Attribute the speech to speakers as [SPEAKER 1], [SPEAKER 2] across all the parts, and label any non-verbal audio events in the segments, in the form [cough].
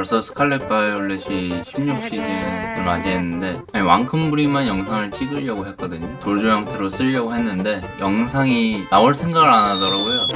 [SPEAKER 1] 벌써 스칼렛 바이올렛이 16시즌을 맞이했는데 아니, 왕큰부리만 영상을 찍으려고 했거든요. 돌조 형태로 쓰려고 했는데 영상이 나올 생각을 안 하더라고요.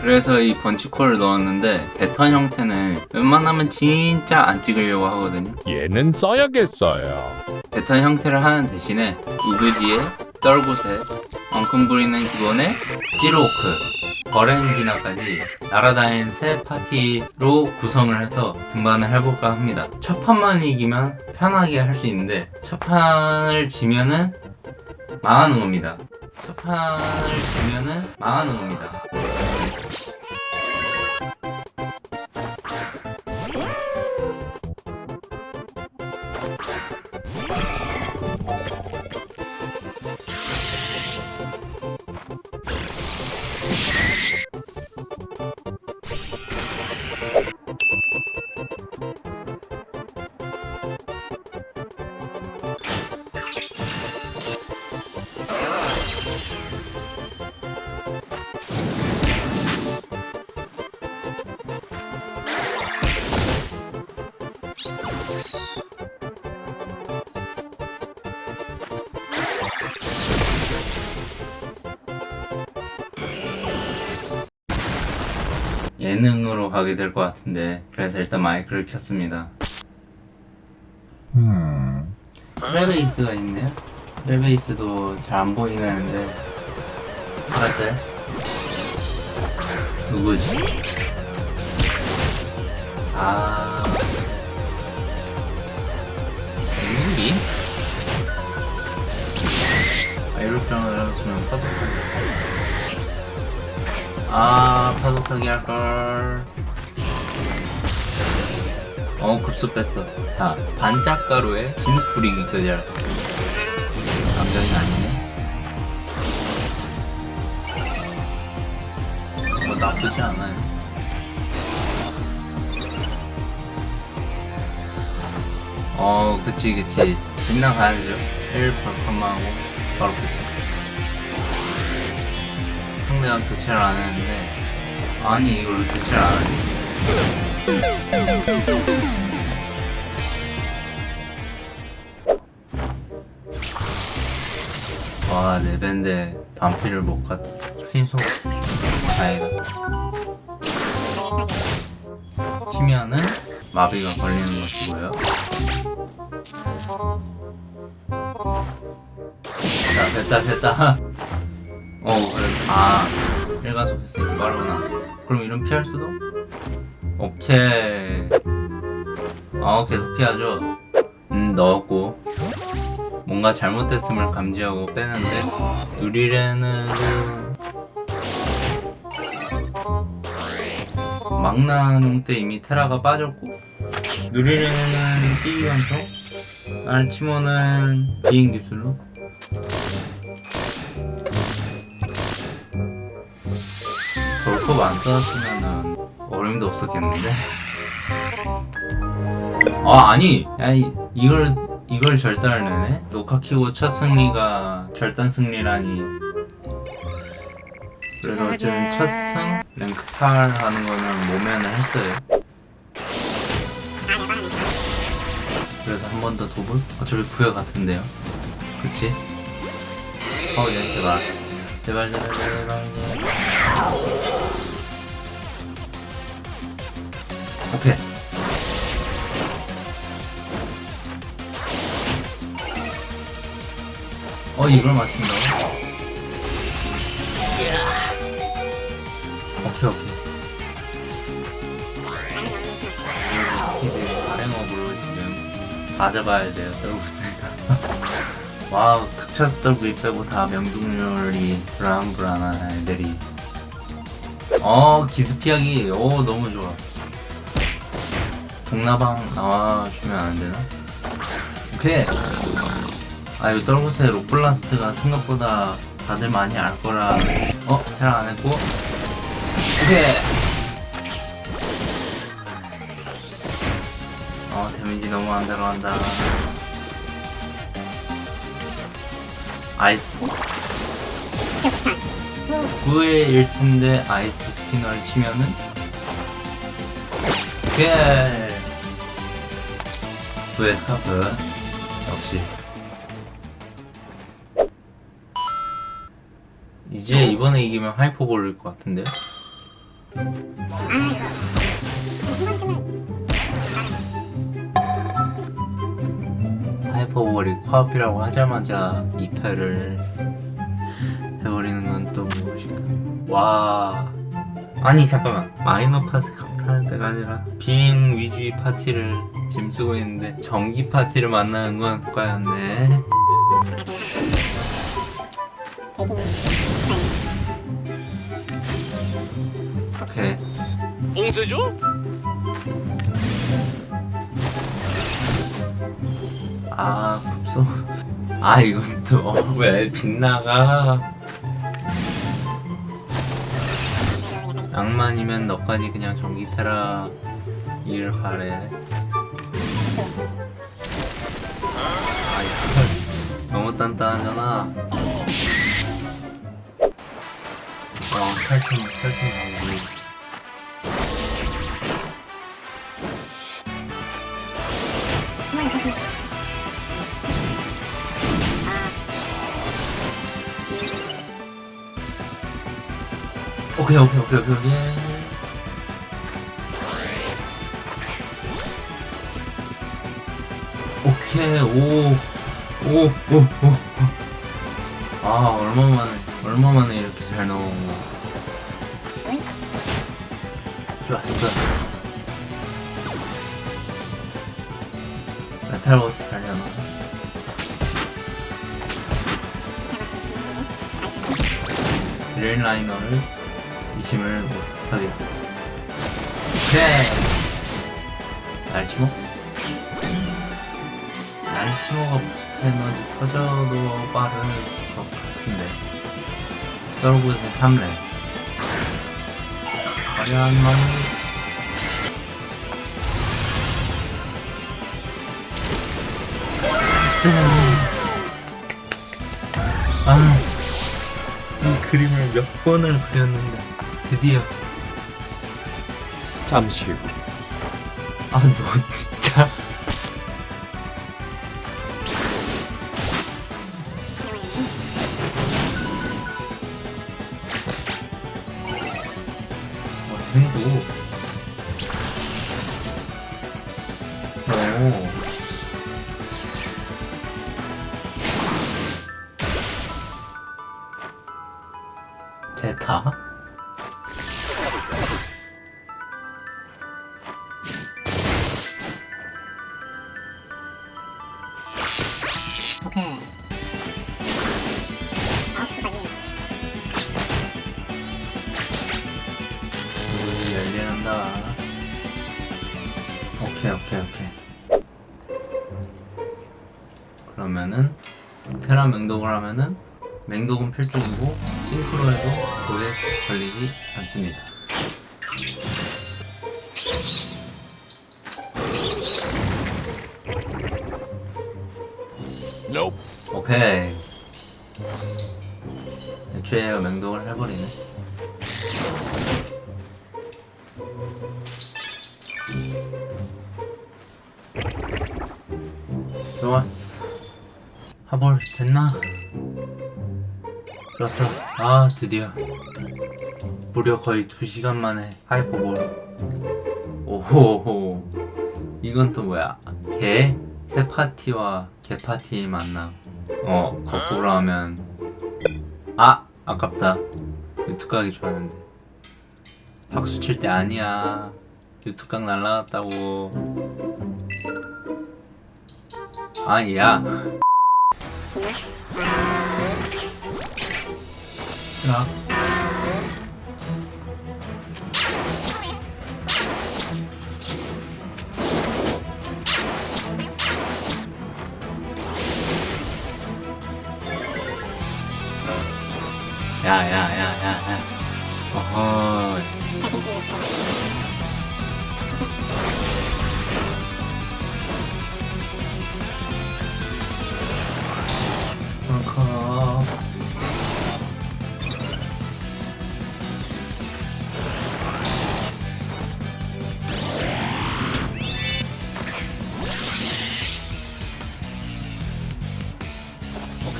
[SPEAKER 1] 그래서 이 번치콜을 넣었는데 패턴 형태는 웬만하면 진짜 안 찍으려고 하거든요.
[SPEAKER 2] 얘는 써야겠어요.
[SPEAKER 1] 패턴 형태를 하는 대신에 우그지에 떨구새, 엉큼부리는 기본에 찌로크, 거렌지나까지 날아다니는 새 파티로 구성을 해서 등반을 해볼까 합니다. 첫 판만 이기면 편하게 할 수 있는데 첫 판을 지면은 망하는 겁니다. 첫 판을 지면은 망하는 겁니다. 예능으로 가게 될 것 같은데 그래서 일단 마이크를 켰습니다.
[SPEAKER 2] 음.
[SPEAKER 1] 프레베이스가 있네요. 프레베이스도 잘 안 보이는데 알았어요? 누구지? 아 누구지? 아 이럴 줄 알았으면 파도타기 아 파도타기 할걸. 어 급수 뺐어. 자 반짝가루에 진흙 뿌리기까지 할 감정이 아니네. 뭐 나쁘지 않아요. 어 그치 그치. 빗나가야죠. 1 벌판만 하고 바로 교 체 상대가 교체를 안 했는데 아니 이걸 왜 교체를 안 하지 와, 네 밴드 반피를 못 갔. 신속. 다행이다. 치면은 마비가 걸리는 것이고요. 자, 됐다, 됐다. [laughs] 어, 그래. 아, 1가속 했으니까 빠르구나. 그럼 이런 피할 수도? 오케이. 어, 계속 피하죠. 음, 넣었고. 뭔가 잘못됐음을 감지하고 빼는데 누리레는으로 망나뇽 때 이미 테라가 빠졌고 누리레는 띠기관총 알치모는 비행 기술로 돌컵 안 써왔으면은 어림도 없었겠는데? 아 아니 야, 이, 이걸 이걸 절단을 내네? 녹화 키고 첫 승리가 절단 승리라니. 그래서 어쨌든 첫승? 랭크 8 하는 거는 모면을 했어요. 그래서 한 번 더 도볼? 어차피 구여 같은데요. 그치? 어, 얘 제발. 제발 제발 제발 제발 오케이 어 이걸 맞춘다고? 오케이 오케이. TV 발행업으로 지금. 가져가야 돼요 떨구니까. [laughs] 와우 특차스 떨구이 빼고 다 명중률이 불안불안한 애들이. 어 기습 피하기. 오 너무 좋아 동나방 나와주면 안 되나? 오케이 아, 이 떨구새 로플라스트가 생각보다 다들 많이 알 거라. 어? 잘 안 했고. 오케이! 어, 데미지 너무 안 들어간다. 아이스. 9의 1팀인데 아이스 스피너를 치면은 오케이. 왜 스카프? 역시. 이제 이번에 이기면 하이퍼 볼일 것 같은데? 하이퍼 볼이 코앞이라고 하자마자 2패를 해버리는 건 또 무엇일까? 와. 아니, 잠깐만. 마이너 파티 하는 때가 아니라 비행 위주의 파티를 지금 쓰고 있는데 전기 파티를 만나는 건 효과였네. 오케이.
[SPEAKER 3] 봉쇄죠?
[SPEAKER 1] 아, 급소. 아, 이건 또 [laughs] 왜 빗나가? 낭만이면 너까지 그냥 전기 테라 일 바래. 너무 단단하잖아. 어, 탈춤, 탈춤 나오고. 오케이, 오케이, 오케이, 오케이, 오케이. 오케이, 오, 오, 오, 오. 아, 얼마만에, 얼마만에 이렇게 잘 나온 거. 좋았어. 메탈버스 달려나? 드레인라이너를 이심을 못하겠다. 오케이! 날치모? 날치모가 부스 트 에너지 터져도 빠른 것 같은데. 떨고에서 3렙. 화려한 마무 아, 이 그림을 몇 번을 그렸는데 드디어
[SPEAKER 2] 잠시 후.
[SPEAKER 1] 아 너 진짜 어 생도 오
[SPEAKER 4] 오,
[SPEAKER 1] 열리는다. 오케이, 오케이, 오케이. 그러면은, 테라 맹독을 하면은, 맹독은 필중이고, 싱크로 해도 돌에 걸리지 않습니다.
[SPEAKER 3] Nope.
[SPEAKER 1] 오케이. 애초에 맹독을 해버리네. 하볼 됐나? 좋았어. 아, 드디어. 무려 거의 2시간 만에 하이퍼볼. 오호호. 이건 또 뭐야? 개? 새 파티와 개 파티의 만남. 어, 거꾸로 하면. 아! 아깝다. 유튜브 가기 좋았는데. 박수 칠 때 아니야. 유튜브 각 날라갔다고. 아, 야. 나. 야, 야, 야, 야, 야. 어허. 어허.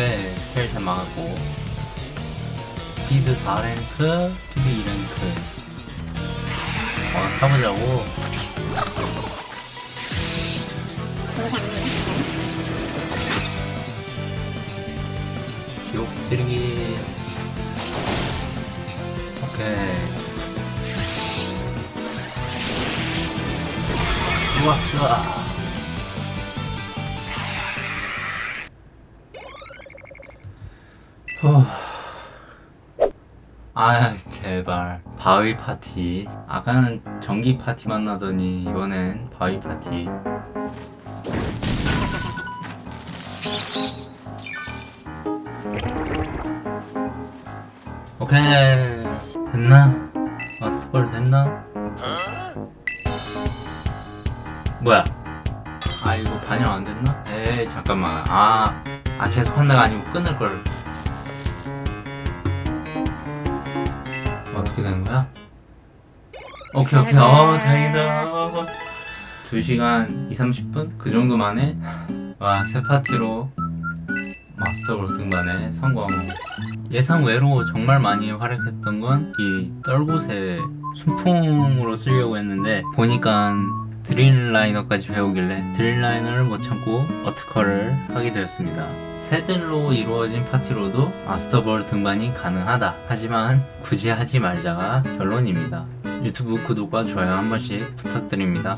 [SPEAKER 1] 오케이 스펠 막았고. 스피드 4랭크 스피드 2랭크. 어 타보자고. 기록 찌르기. 오케이. 좋았어 아 제발. 바위 파티. 아까는 전기 파티 만나더니 이번엔 바위 파티. 오케이. 됐나? 마스터볼 됐나? 뭐야? 아 이거 반영 안 됐나? 에이 잠깐만. 아, 아 계속 한다가 아니고 끊을 걸 어떻게 된 거야? 오케이 오케이 어 다행이다 2시간 2, 30분? 그 정도 만에 와새 파티로 마스터볼 등반에 성공 예상 외로 정말 많이 활약했던 건 이 떨굿의 순풍으로 쓰려고 했는데 보니까 드림라이너까지 배우길래 드림라이너를 못 참고 어트커를 하게 되었습니다. 새들로 이루어진 파티로도 마스터볼 등반이 가능하다. 하지만 굳이 하지 말자가 결론입니다. 유튜브 구독과 좋아요 한 번씩 부탁드립니다.